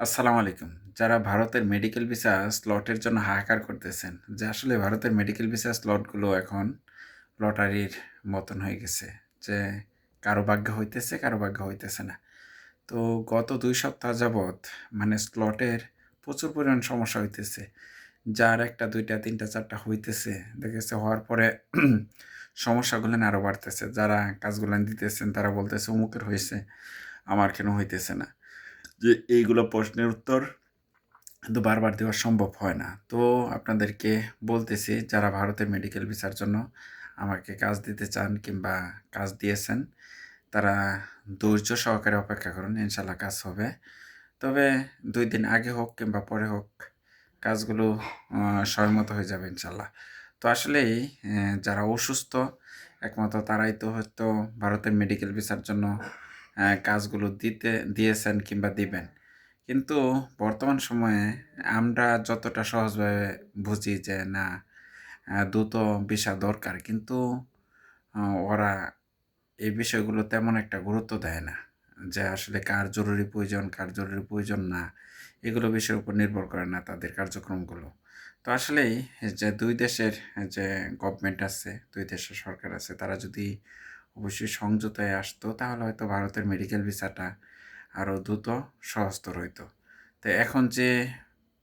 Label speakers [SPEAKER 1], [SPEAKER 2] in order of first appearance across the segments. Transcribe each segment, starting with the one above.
[SPEAKER 1] আসসালামু আলাইকুম। যারা ভারতের মেডিকেল ভিসা স্লটের জন্য হাহাকার করতেছেন, যে আসলে ভারতের মেডিকেল ভিসা স্লটগুলো এখন লটারির মতন হয়ে গেছে, যে কারও ভাগ্য হইতেছে, কারও ভাগ্য হইতেছে না। তো গত দুই সপ্তাহ যাবৎ মানে স্লটের প্রচুর পরিমাণ সমস্যা হইতেছে। যার একটা, দুইটা, তিনটা, চারটা হইতেছে দেখেছে হওয়ার পরে সমস্যাগুলো আরও বাড়তেছে। যারা কাজগুলো দিতেছেন, তারা বলতেছে অমুকের হয়েছে, আমার কেন হইতেছে না? যে এইগুলো প্রশ্নের উত্তর কিন্তু বারবার দেওয়া সম্ভব হয় না। তো আপনাদেরকে বলতেছি, যারা ভারতের মেডিকেল ভিসার জন্য আমাকে কাজ দিতে চান কিংবা কাজ দিয়েছেন, তারা ধৈর্য সহকারে অপেক্ষা করুন, ইনশাল্লাহ কাজ হবে। তবে দুই দিন আগে হোক কিংবা পরে হোক, কাজগুলো সময়মতো হয়ে যাবে ইনশাল্লাহ। তো আসলেই যারা অসুস্থ, একমাত্র তারাই তো হয়তো ভারতের মেডিকেল ভিসার জন্য কাজগুলো দিতে, দিয়েছেন কিংবা দিবেন। কিন্তু বর্তমান সময়ে আমরা যতটা সহজভাবে বুঝি যে না দ্রুত ভিসা দরকার, কিন্তু ওরা এই বিষয়গুলো তেমন একটা গুরুত্ব দেয় না যে আসলে কার জরুরি প্রয়োজন, কার জরুরি প্রয়োজন না, এগুলো বিষয়ের উপর নির্ভর করে না তাদের কার্যক্রমগুলো। তো আসলেই যে দুই দেশের যে গভর্নমেন্ট আছে, দুই দেশের সরকার আছে, তারা যদি অবশ্যই সংযুক্তায় আসতো, তাহলে হয়তো ভারতের মেডিকেল ভিসাটা আরও দ্রুত সহজতর হইতো। তো এখন যে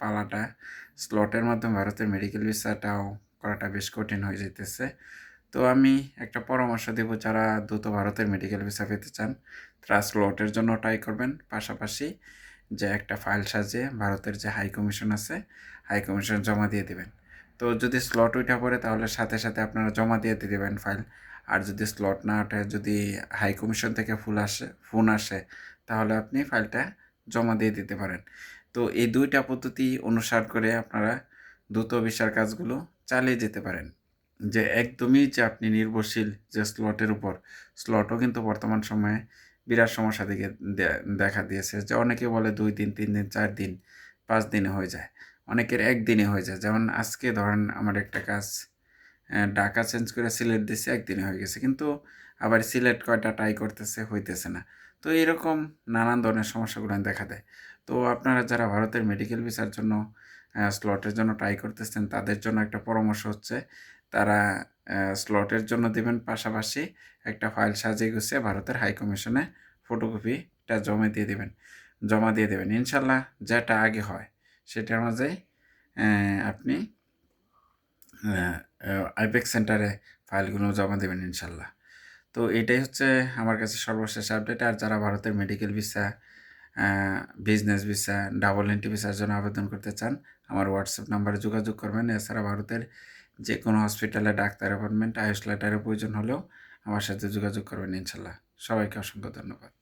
[SPEAKER 1] পালাটা স্লটের মাধ্যমে ভারতের মেডিকেল ভিসাটাও করাটা বেশ কঠিন হয়ে যেতেছে তো আমি একটা পরামর্শ দেব, যারা দ্রুত ভারতের মেডিকেল ভিসা পেতে চান, তারা স্লটের জন্য ট্রাই করবেন। পাশাপাশি যে একটা ফাইল সাজিয়ে ভারতের যে হাই কমিশন আছে হাই কমিশন জমা দিয়ে দেবেন। তো যদি স্লট উঠা পড়ে, তাহলে সাথে সাথে আপনারা জমা দিয়ে দেবেন ফাইল আর যদি স্লট না ওঠে যদি হাই কমিশন থেকে ফুল আসে ফোন আসে, তাহলে আপনি ফাইলটা জমা দিয়ে দিতে পারেন। তো এই দুইটা পদ্ধতি অনুসার করে আপনারা দ্রুত ভিসার কাজগুলো চালিয়ে যেতে পারেন। যে একদমই যে আপনি নির্ভরশীল যে স্লটের উপর স্লটও কিন্তু বর্তমান সময়ে বিরাট সমস্যা দিকে দেখা দিয়েছে। যে অনেকে বলে দুই দিন, তিন দিন, চার দিন, পাঁচ দিনে হয়ে যায়। অনেকের একদিনে হয়ে যায়। যেমন আজকে ধরেন আমার একটা কাজ ঢাকা চেঞ্জ করে সিলেট দিছে, একদিনে হয়ে গেছে। কিন্তু আবার সিলেট কয়টা ট্রাই করতেছে, হইতেছে না। তো এরকম নানান ধরনের সমস্যাগুলো দেখা দেয়। তো আপনারা যারা ভারতের মেডিকেল ভিসার জন্য স্লটের জন্য ট্রাই করতেছেন, তাদের জন্য একটা পরামর্শ হচ্ছে, তারা স্লটের জন্য দেবেন। পাশাপাশি একটা ফাইল সাজিয়ে গুছিয়ে ভারতের হাই কমিশনে ফটোকপিটা জমা দিয়ে দেবেন, জমা দিয়ে দেবেন। ইনশাল্লাহ যেটা আগে হয়, সেটার মাঝে আপনি আইপেক সেন্টারে ফাইলগুলো জমা দেবেন ইনশাল্লাহ। তো এটাই হচ্ছে আমার কাছে সর্বশেষ আপডেট। আর যারা ভারতের medical visa business visa double entry ভিসার জন্য আবেদন করতে চান, আমার হোয়াটসঅ্যাপ নাম্বারে যোগাযোগ করবেন। এছাড়া ভারতের যে কোনো হসপিটালে ডাক্তার অ্যাপয়েন্টমেন্ট আয়ুষ লেটারের প্রয়োজন হলেও আমার সাথে যোগাযোগ করবেন ইনশাল্লাহ। সবাইকে অসংখ্য ধন্যবাদ।